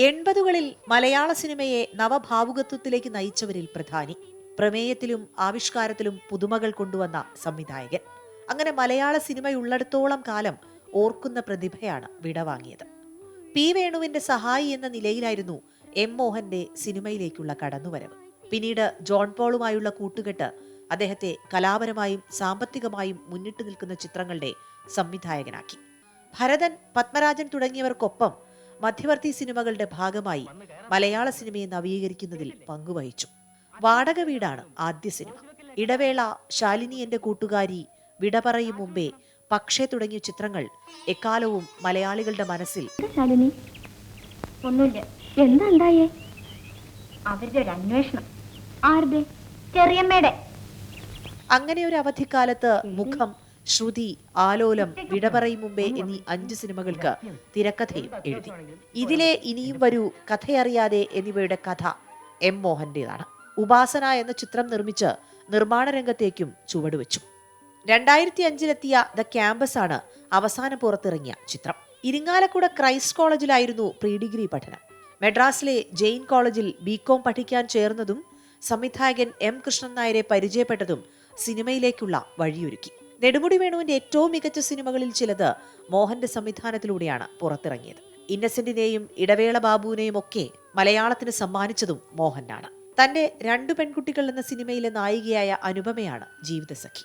എൺപതുകളിൽ മലയാള സിനിമയെ നവഭാവുകത്വത്തിലേക്ക് നയിച്ചവരിൽ പ്രധാനി. പ്രമേയത്തിലും ആവിഷ്കാരത്തിലും പുതുമകൾ കൊണ്ടുവന്ന സംവിധായകൻ. അങ്ങനെ മലയാള സിനിമയുള്ളിടത്തോളം കാലം ഓർക്കുന്ന പ്രതിഭയാണ് വിടവാങ്ങിയത് പി വേണുവിന്റെ സഹായി എന്ന നിലയിലായിരുന്നു എം മോഹന്റെ സിനിമയിലേക്കുള്ള കടന്നുവരവ്. പിന്നീട് ജോൺ പോളുമായുള്ള കൂട്ടുകെട്ട് അദ്ദേഹത്തെ കലാപരമായും സാമ്പത്തികമായും മുന്നിട്ട് നിൽക്കുന്ന ചിത്രങ്ങളുടെ സംവിധായകനാക്കി. ഭരതൻ പത്മരാജൻ തുടങ്ങിയവർക്കൊപ്പം മധ്യവർത്തി സിനിമകളുടെ ഭാഗമായി മലയാള സിനിമയെ നവീകരിക്കുന്നതിൽ പങ്കുവഹിച്ചു. വാടക വീടാണ് ആദ്യ സിനിമ. ഇടവേള ശാലിനി എന്റെ കൂട്ടുകാരി വിട പറയും മുമ്പേ പക്ഷെ തുടങ്ങിയ ചിത്രങ്ങൾ എക്കാലവും മലയാളികളുടെ മനസ്സിൽ. ശാലിനി? ഒന്നുമില്ല. എന്താ ഉണ്ടായേ? അവരുടെ ഒരു അന്വേഷണം. ആരുടെ? ചെറിയമ്മയുടെ. അങ്ങനെ ഒരു അവധിക്കാലത്ത് മുഖം ശ്രുതി ആലോലം വിട പറയും മുമ്പേ എന്നീ അഞ്ച് സിനിമകൾക്ക് തിരക്കഥയും എഴുതി. ഇതിലെ ഇനിയും വരൂ കഥയറിയാതെ എന്നിവയുടെ കഥ എം മോഹന്റേതാണ്. ഉപാസന എന്ന ചിത്രം നിർമ്മിച്ച് നിർമ്മാണ രംഗത്തേക്കും ചുവടുവെച്ചു. രണ്ടായിരത്തി അഞ്ചിലെത്തിയ ദ ക്യാമ്പസ് ആണ് അവസാനം പുറത്തിറങ്ങിയ ചിത്രം. ഇരിങ്ങാലക്കുട ക്രൈസ്റ്റ് കോളേജിലായിരുന്നു പ്രീ ഡിഗ്രി പഠനം. മെഡ്രാസിലെ ജെയിൻ കോളേജിൽ ബികോം പഠിക്കാൻ ചേർന്നതും സംവിധായകൻ എം കൃഷ്ണൻ നായരെ പരിചയപ്പെട്ടതും സിനിമയിലേക്കുള്ള വഴിയൊരുക്കി. നെടുമുടി വേണുവിന്റെ ഏറ്റവും മികച്ച സിനിമകളിൽ ചിലത് മോഹന്റെ സംവിധാനത്തിലൂടെയാണ് പുറത്തിറങ്ങിയത്. ഇന്നസെന്റിനെയും ഇടവേള ബാബുവിനെയും ഒക്കെ മലയാളത്തിന് സമ്മാനിച്ചതും മോഹനാണ്. തന്റെ രണ്ടു പെൺകുട്ടികൾ എന്ന സിനിമയിലെ നായികയായ അനുപമയാണ് ജീവിതസഖി.